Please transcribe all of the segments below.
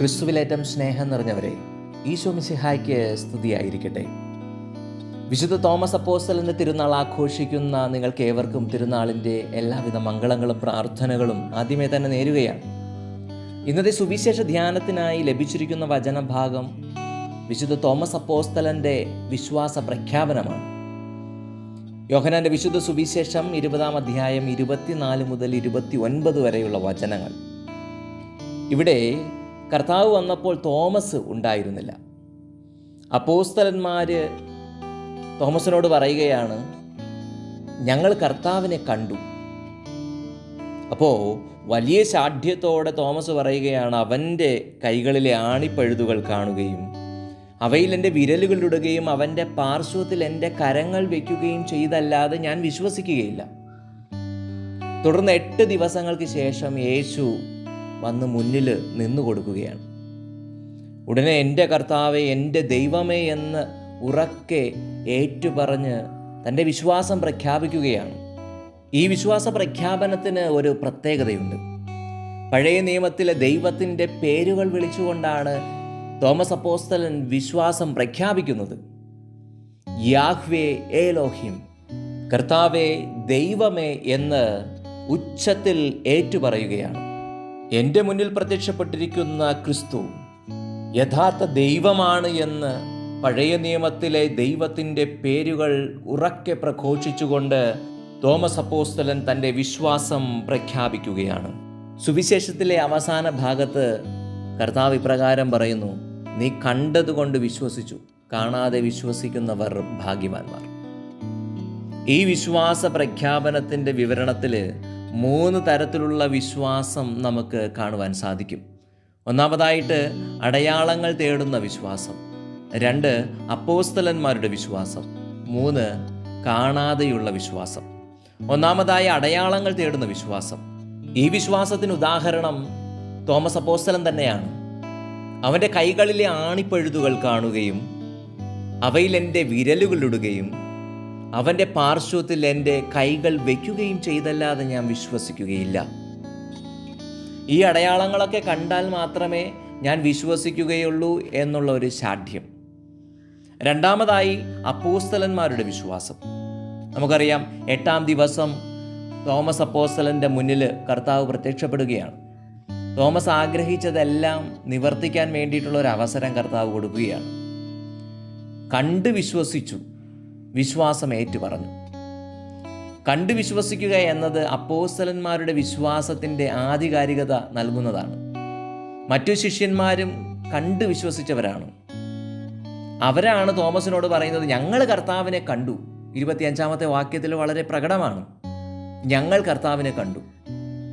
ക്രിസ്തുവിലേറ്റം സ്നേഹം നിറഞ്ഞവരെ ഈശോ മിസിഹായ്ക്ക് സ്തുതിയായിരിക്കട്ടെ. വിശുദ്ധ തോമസ് അപ്പോസ്റ്റലിന്റെ തിരുനാൾ ആഘോഷിക്കുന്ന നിങ്ങൾക്ക് ഏവർക്കും തിരുനാളിന്റെ എല്ലാവിധ മംഗളങ്ങളും പ്രാർത്ഥനകളും ആദ്യമേ തന്നെ നേരുകയാണ്. ഇന്നത്തെ സുവിശേഷ ധ്യാനത്തിനായി ലഭിച്ചിരിക്കുന്ന വചനഭാഗം വിശുദ്ധ തോമസ് അപ്പോസ്തലന്റെ വിശ്വാസ പ്രഖ്യാപനമാണ്. യോഹനാന്റെ വിശുദ്ധ സുവിശേഷം ഇരുപതാം അധ്യായം ഇരുപത്തിനാല് മുതൽ ഇരുപത്തി ഒൻപത് വരെയുള്ള വചനങ്ങൾ. ഇവിടെ കർത്താവ് വന്നപ്പോൾ തോമസ് ഉണ്ടായിരുന്നില്ല. അപ്പോസ്തലന്മാർ തോമസിനോട് പറയുകയാണ് ഞങ്ങൾ കർത്താവിനെ കണ്ടു. അപ്പോൾ വലിയ ശാഠ്യത്തോടെ തോമസ് പറയുകയാണ് അവന്റെ കൈകളിലെ ആണിപ്പഴുതുകൾ കാണുകയും അവയിൽ എന്റെ വിരലുകളിടുകയും അവന്റെ പാർശ്വത്തിൽ എന്റെ കരങ്ങൾ വയ്ക്കുകയും ചെയ്തല്ലാതെ ഞാൻ വിശ്വസിക്കുകയില്ല. തുടർന്ന് എട്ട് ദിവസങ്ങൾക്ക് ശേഷം യേശു വന്ന് മുന്നിൽ നിന്നു കൊടുക്കുകയാണ്. ഉടനെ എന്റെ കർത്താവെ എന്റെ ദൈവമേ എന്ന് ഉറക്കെ ഏറ്റുപറഞ്ഞ് തന്റെ വിശ്വാസം പ്രഖ്യാപിക്കുകയാണ്. ഈ വിശ്വാസ പ്രഖ്യാപനത്തിന് ഒരു പ്രത്യേകതയുണ്ട്. പഴയ നിയമത്തിലെ ദൈവത്തിന്റെ പേരുകൾ വിളിച്ചുകൊണ്ടാണ് തോമസ് അപ്പോസ്തലൻ വിശ്വാസം പ്രഖ്യാപിക്കുന്നത്. യാഹ്വേ ഏലോഹിം കർത്താവെ ദൈവമേ എന്ന് ഉച്ചത്തിൽ ഏറ്റുപറയുകയാണ്. എന്റെ മുന്നിൽ പ്രത്യക്ഷപ്പെട്ടിരിക്കുന്ന ക്രിസ്തു യഥാർത്ഥ ദൈവമാണ് എന്ന് പഴയ നിയമത്തിലെ ദൈവത്തിന്റെ പേരുകൾ ഉറക്കെ പ്രഘോഷിച്ചുകൊണ്ട് തോമസ് അപ്പോസ്തലൻ തന്റെ വിശ്വാസം പ്രഖ്യാപിക്കുകയാണ്. സുവിശേഷത്തിലെ അവസാന ഭാഗത്ത് കർത്താവ് ഇപ്രകാരം പറയുന്നു നീ കണ്ടതുകൊണ്ട് വിശ്വസിച്ചു. കാണാതെ വിശ്വസിക്കുന്നവർ ഭാഗ്യവാന്മാർ. ഈ വിശ്വാസ പ്രഖ്യാപനത്തിന്റെ വിവരണത്തിൽ മൂന്ന് തരത്തിലുള്ള വിശ്വാസം നമുക്ക് കാണുവാൻ സാധിക്കും. ഒന്നാമതായിട്ട് അടയാളങ്ങൾ തേടുന്ന വിശ്വാസം. രണ്ട് അപ്പോസ്തലന്മാരുടെ വിശ്വാസം. മൂന്ന് കാണാതെയുള്ള വിശ്വാസം. ഒന്നാമതായി അടയാളങ്ങൾ തേടുന്ന വിശ്വാസം. ഈ വിശ്വാസത്തിന് ഉദാഹരണം തോമസ് അപ്പോസ്തലൻ തന്നെയാണ്. അവന്റെ കൈകളിലെ ആണിപ്പഴുതുകൾ കാണുകയും അവയിൽ എന്റെ വിരലുകളിടുകയും അവന്റെ പാർശ്വത്തിൽ എന്റെ കൈകൾ വയ്ക്കുകയും ചെയ്തല്ലാതെ ഞാൻ വിശ്വസിക്കുകയില്ല. ഈ അടയാളങ്ങളൊക്കെ കണ്ടാൽ മാത്രമേ ഞാൻ വിശ്വസിക്കുകയുള്ളൂ എന്നുള്ള ഒരു ശാഠ്യം. രണ്ടാമതായി അപ്പോസ്തലന്മാരുടെ വിശ്വാസം. നമുക്കറിയാം എട്ടാം ദിവസം തോമസ് അപ്പോസ്തലന്റെ മുന്നിൽ കർത്താവ് പ്രത്യക്ഷപ്പെടുകയാണ്. തോമസ് ആഗ്രഹിച്ചതെല്ലാം നിവർത്തിക്കാൻ വേണ്ടിയിട്ടുള്ള ഒരു അവസരം കർത്താവ് കൊടുക്കുകയാണ്. കണ്ട് വിശ്വസിച്ചു വിശ്വാസം ഏറ്റുപറഞ്ഞു. കണ്ടു വിശ്വസിക്കുക എന്നത് അപ്പോസ്തലന്മാരുടെ വിശ്വാസത്തിന്റെ ആധികാരികത നൽകുന്നതാണ്. മറ്റു ശിഷ്യന്മാരും കണ്ടു വിശ്വസിച്ചവരാണ്. അവരാണ് തോമസിനോട് പറയുന്നത് ഞങ്ങൾ കർത്താവിനെ കണ്ടു. ഇരുപത്തിയഞ്ചാമത്തെ വാക്യത്തിൽ വളരെ പ്രകടമാണ്. ഞങ്ങൾ കർത്താവിനെ കണ്ടു.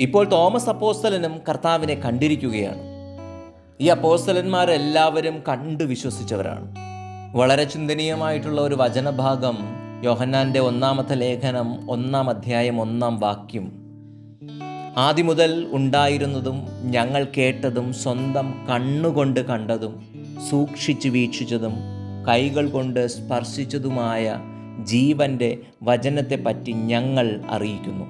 ഇപ്പോൾ തോമസ് അപ്പോസ്തലനും കർത്താവിനെ കണ്ടിരിക്കുകയാണ്. ഈ അപ്പോസ്തലന്മാരെല്ലാവരും കണ്ടു വിശ്വസിച്ചവരാണ്. വളരെ ചിന്തനീയമായിട്ടുള്ള ഒരു വചനഭാഗം യോഹന്നാന്റെ ഒന്നാമത്തെ ലേഖനം ഒന്നാം അധ്യായം ഒന്നാം വാക്യം. ആദ്യം മുതൽ ഉണ്ടായിരുന്നതും ഞങ്ങൾ കേട്ടതും സ്വന്തം കണ്ണുകൊണ്ട് കണ്ടതും സൂക്ഷിച്ചു വീക്ഷിച്ചതും കൈകൾ കൊണ്ട് സ്പർശിച്ചതുമായ ജീവന്റെ വചനത്തെപ്പറ്റി ഞങ്ങൾ അറിയിക്കുന്നു.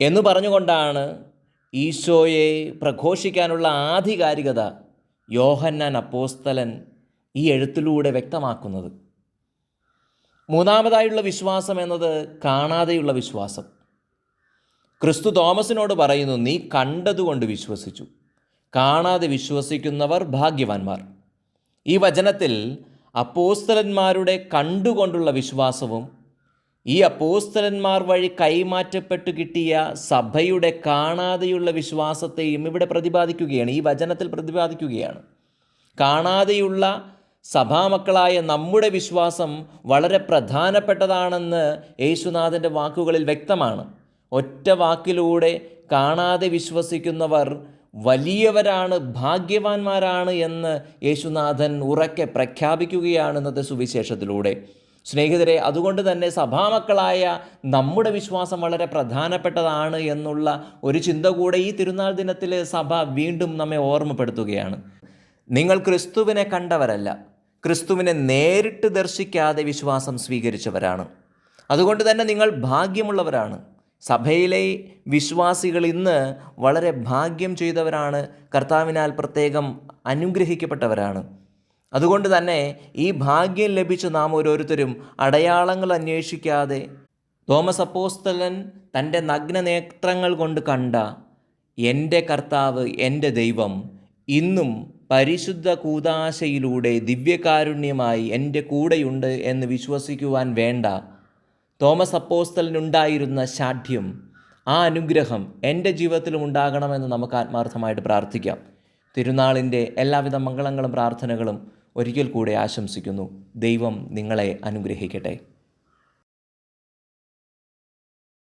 എന്ന് പറഞ്ഞുകൊണ്ടാണ് ഈശോയെ പ്രഘോഷിക്കാനുള്ള ആധികാരികത യോഹന്നാൻ അപ്പോസ്തലൻ ഈ എഴുത്തിലൂടെ വ്യക്തമാക്കുന്നത്. മൂന്നാമതായുള്ള വിശ്വാസം എന്നത് കാണാതെയുള്ള വിശ്വാസം. ക്രിസ്തു തോമസിനോട് പറയുന്നു നീ കണ്ടതുകൊണ്ട് വിശ്വസിച്ചു. കാണാതെ വിശ്വസിക്കുന്നവർ ഭാഗ്യവാന്മാർ. ഈ വചനത്തിൽ അപ്പോസ്തലന്മാരുടെ കണ്ടുകൊണ്ടുള്ള വിശ്വാസവും ഈ അപ്പോസ്തലന്മാർ വഴി കൈമാറ്റപ്പെട്ടു കിട്ടിയ സഭയുടെ കാണാതെയുള്ള വിശ്വാസത്തെയും ഇവിടെ പ്രതിപാദിക്കുകയാണ്. ഈ വചനത്തിൽ പ്രതിപാദിക്കുകയാണ്. കാണാതെയുള്ള സഭാമക്കളായ നമ്മുടെ വിശ്വാസം വളരെ പ്രധാനപ്പെട്ടതാണെന്ന് യേശുനാഥന്റെ വാക്കുകളിൽ വ്യക്തമാണ്. ഒറ്റ വാക്കിലൂടെ കാണാതെ വിശ്വസിക്കുന്നവർ വലിയവരാണ് ഭാഗ്യവാന്മാരാണ് എന്ന് യേശുനാഥൻ ഉറക്കെ പ്രഖ്യാപിക്കുകയാണ് ഇന്നത്തെ സുവിശേഷത്തിലൂടെ. സ്നേഹിതരെ അതുകൊണ്ട് തന്നെ സഭാമക്കളായ നമ്മുടെ വിശ്വാസം വളരെ പ്രധാനപ്പെട്ടതാണ് എന്നുള്ള ഒരു ചിന്ത കൂടെ ഈ തിരുനാൾ ദിനത്തിൽ സഭ വീണ്ടും നമ്മെ ഓർമ്മപ്പെടുത്തുകയാണ്. നിങ്ങൾ ക്രിസ്തുവിനെ കണ്ടവരല്ല. ക്രിസ്തുവിനെ നേരിട്ട് ദർശിക്കാതെ വിശ്വാസം സ്വീകരിച്ചവരാണ്. അതുകൊണ്ട് തന്നെ നിങ്ങൾ ഭാഗ്യമുള്ളവരാണ്. സഭയിലെ വിശ്വാസികൾ ഇന്ന് വളരെ ഭാഗ്യം ചെയ്തവരാണ്. കർത്താവിനാൽ പ്രത്യേകം അനുഗ്രഹിക്കപ്പെട്ടവരാണ്. അതുകൊണ്ട് തന്നെ ഈ ഭാഗ്യം ലഭിച്ച നാം ഓരോരുത്തരും അടയാളങ്ങൾ അന്വേഷിക്കാതെ തോമസ് അപ്പോസ്തലൻ തന്റെ നഗ്നനേത്രങ്ങൾ കൊണ്ട് കണ്ട എന്റെ കർത്താവ് എന്റെ ദൈവം ഇന്നും പരിശുദ്ധ കൂതാശയിലൂടെ ദിവ്യകാരുണ്യമായി എന്റെ കൂടെയുണ്ട് എന്ന് വിശ്വസിക്കുവാൻ വേണ്ട. തോമസ് അപ്പോസ്തലിനുണ്ടായിരുന്ന ശാഠ്യം ആ അനുഗ്രഹം എന്റെ ജീവിതത്തിലും ഉണ്ടാകണമെന്ന് നമുക്ക് ആത്മാർത്ഥമായിട്ട് പ്രാർത്ഥിക്കാം. തിരുനാളിന്റെ എല്ലാവിധ മംഗളങ്ങളും പ്രാർത്ഥനകളും ഒരിക്കൽ കൂടെ ആശംസിക്കുന്നു. ദൈവം നിങ്ങളെ അനുഗ്രഹിക്കട്ടെ.